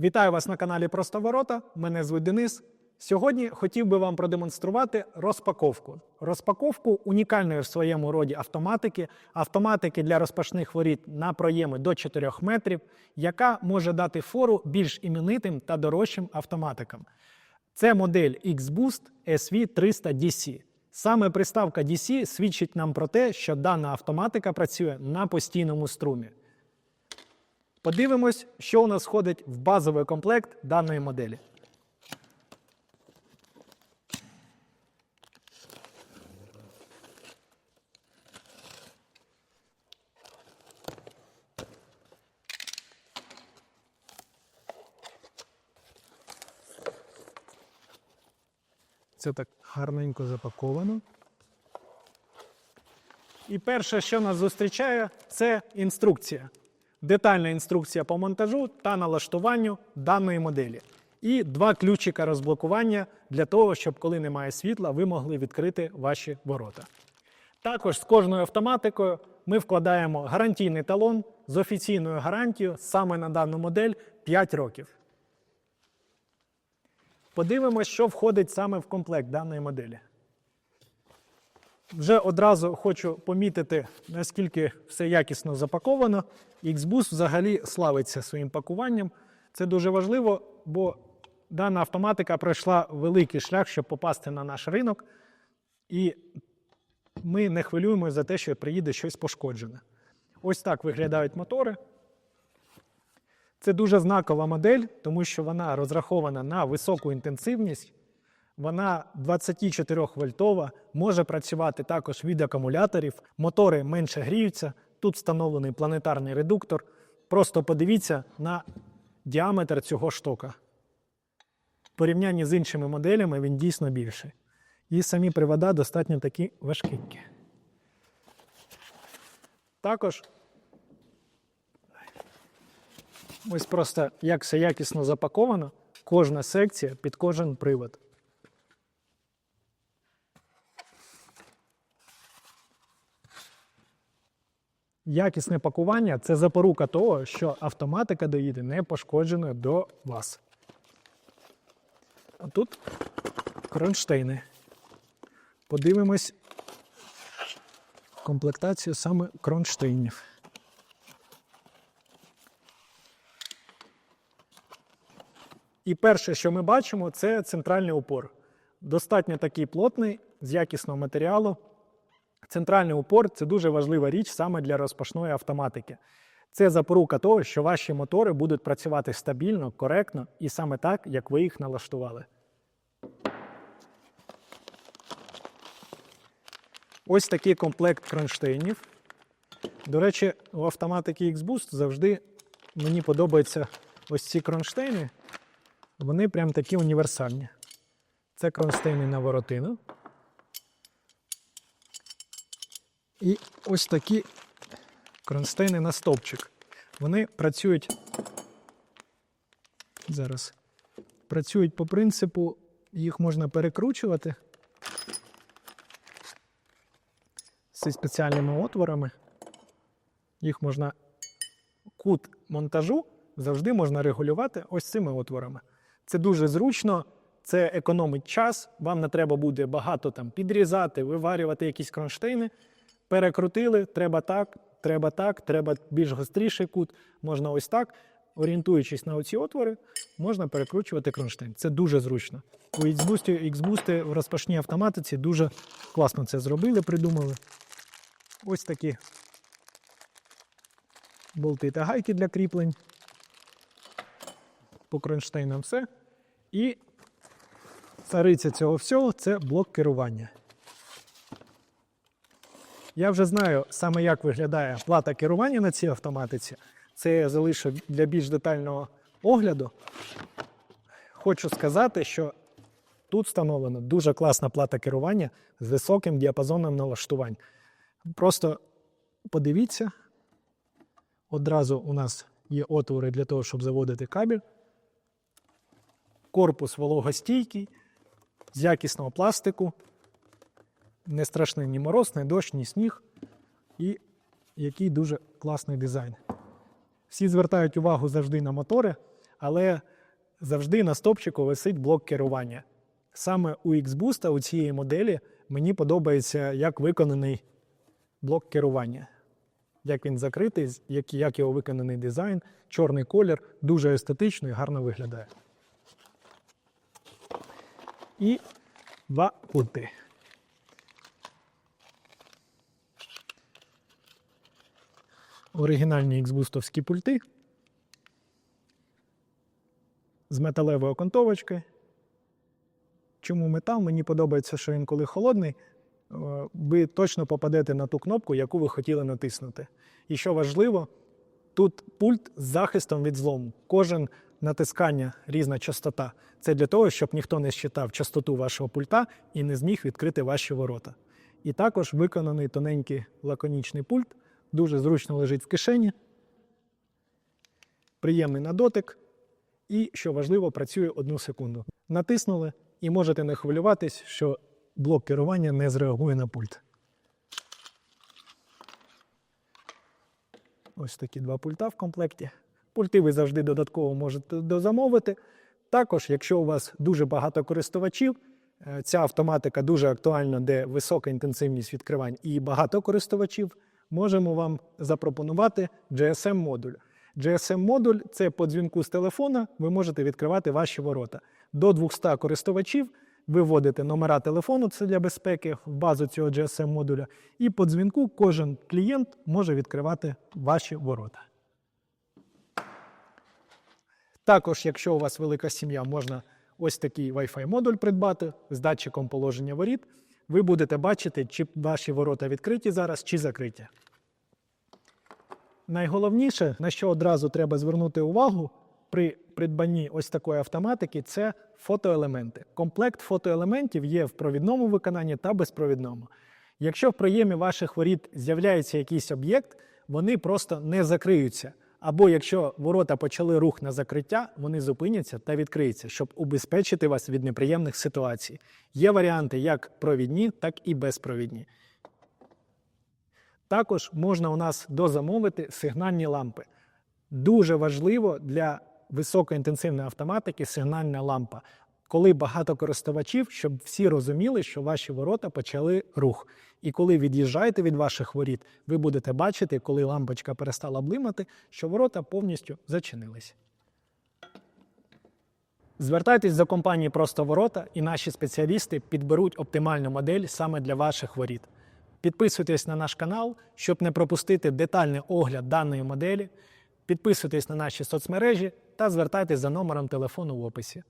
Вітаю вас на каналі Просто Ворота. Мене звуть Денис. Сьогодні хотів би вам продемонструвати розпаковку. Розпаковку унікальної в своєму роді автоматики, автоматики для розпашних воріт на проєми до 4 метрів, яка може дати фору більш іменитим та дорожчим автоматикам. Це модель X-Boost SV300 DC. Саме приставка DC свідчить нам про те, що дана автоматика працює на постійному струмі. Подивимось, що у нас входить в базовий комплект даної моделі. Це так гарненько запаковано. І перше, що нас зустрічає, це інструкція. Детальна інструкція по монтажу та налаштуванню даної моделі. І два ключика розблокування для того, щоб коли немає світла, ви могли відкрити ваші ворота. Також з кожною автоматикою ми вкладаємо гарантійний талон з офіційною гарантією саме на дану модель 5 років. Подивимось, що входить саме в комплект даної моделі. Вже одразу хочу помітити, наскільки все якісно запаковано. Xboost взагалі славиться своїм пакуванням. Це дуже важливо, бо дана автоматика пройшла великий шлях, щоб попасти на наш ринок. І ми не хвилюємося за те, що приїде щось пошкоджене. Ось так виглядають мотори. Це дуже знакова модель, тому що вона розрахована на високу інтенсивність. Вона 24 вольтова, може працювати також від акумуляторів, мотори менше гріються. Тут встановлений планетарний редуктор. Просто подивіться на діаметр цього штока. В порівнянні з іншими моделями він дійсно більший. І самі привода достатньо такі важкенькі. Також ось просто як все якісно запаковано, кожна секція під кожен привод. Якісне пакування це запорука того, що автоматика доїде не пошкодженою до вас. А тут кронштейни. Подивимось комплектацію саме кронштейнів. І перше, що ми бачимо, це центральний упор. Достатньо такий плотний, з якісного матеріалу. Центральний упор це дуже важлива річ саме для розпашної автоматики. Це запорука того, що ваші мотори будуть працювати стабільно, коректно і саме так, як ви їх налаштували. Ось такий комплект кронштейнів. До речі, у автоматики X-Boost завжди мені подобаються ось ці кронштейни. Вони прям такі універсальні. Це кронштейни на воротину. І ось такі кронштейни на стовпчик. Вони працюють зараз. Працюють по принципу, їх можна перекручувати зі спеціальними отворами. Їх можна кут монтажу завжди можна регулювати ось цими отворами. Це дуже зручно, це економить час. Вам не треба буде багато там підрізати, виварювати якісь кронштейни. Перекрутили, треба так, треба так, треба більш гостріший кут, можна ось так. Орієнтуючись на оці отвори, можна перекручувати кронштейн. Це дуже зручно. У Xboost, Xboost в розпашній автоматиці дуже класно це зробили, придумали. Ось такі болти та гайки для кріплень. По кронштейнам все. І цариця цього всього це блок керування. Я вже знаю саме, як виглядає плата керування на цій автоматиці. Це я залишу для більш детального огляду. Хочу сказати, що тут встановлена дуже класна плата керування з високим діапазоном налаштувань. Просто подивіться, одразу у нас є отвори для того, щоб заводити кабель. Корпус вологостійкий, з якісного пластику. Не страшний ні мороз, ні дощ, ні сніг. І який дуже класний дизайн. Всі звертають увагу завжди на мотори, але завжди на стопчику висить блок керування. Саме у X-Boost, у цієї моделі, мені подобається, як виконаний блок керування. Як він закритий, як, його виконаний дизайн, чорний колір, дуже естетично і гарно виглядає. І два пульти. Оригінальні X-бустовські пульти з металевою окантовочкою. Чому метал? Мені подобається, що він коли холодний, е, ви точно попадете на ту кнопку, яку ви хотіли натиснути. І що важливо, тут пульт з захистом від злому. Кожен натискання різна частота. Це для того, щоб ніхто не считав частоту вашого пульта і не зміг відкрити ваші ворота. І також виконаний тоненький лаконічний пульт, дуже зручно лежить в кишені, приємний на дотик. І, що важливо, працює одну секунду. Натиснули і можете не хвилюватись, що блок керування не зреагує на пульт. Ось такі два пульта в комплекті. Пульти ви завжди додатково можете дозамовити. Також, якщо у вас дуже багато користувачів, е, ця автоматика дуже актуальна, де висока інтенсивність відкривань і багато користувачів, можемо вам запропонувати GSM-модуль. GSM-модуль це по дзвінку з телефона, ви можете відкривати ваші ворота. До 200 користувачів ви вводите номера телефону, це для безпеки, в базу цього GSM-модуля, і по дзвінку кожен клієнт може відкривати ваші ворота. Також, якщо у вас велика сім'я, можна ось такий Wi-Fi модуль придбати з датчиком положення воріт. Ви будете бачити, чи ваші ворота відкриті зараз, чи закриті. Найголовніше, на що одразу треба звернути увагу при придбанні ось такої автоматики, це фотоелементи. Комплект фотоелементів є в провідному виконанні та безпровідному. Якщо в проємі ваших воріт з'являється якийсь об'єкт, вони просто не закриються. Або якщо ворота почали рух на закриття, вони зупиняться та відкриються, щоб убезпечити вас від неприємних ситуацій. Є варіанти як провідні, так і безпровідні. Також можна у нас дозамовити сигнальні лампи. Дуже важливо для високоінтенсивної автоматики сигнальна лампа. Коли багато користувачів, щоб всі розуміли, що ваші ворота почали рух. І коли від'їжджаєте від ваших воріт, ви будете бачити, коли лампочка перестала блимати, що ворота повністю зачинились. Звертайтесь до компанії Просто Ворота, і наші спеціалісти підберуть оптимальну модель саме для ваших воріт. Підписуйтесь на наш канал, щоб не пропустити детальний огляд даної моделі. Підписуйтесь на наші соцмережі та звертайтесь за номером телефону в описі.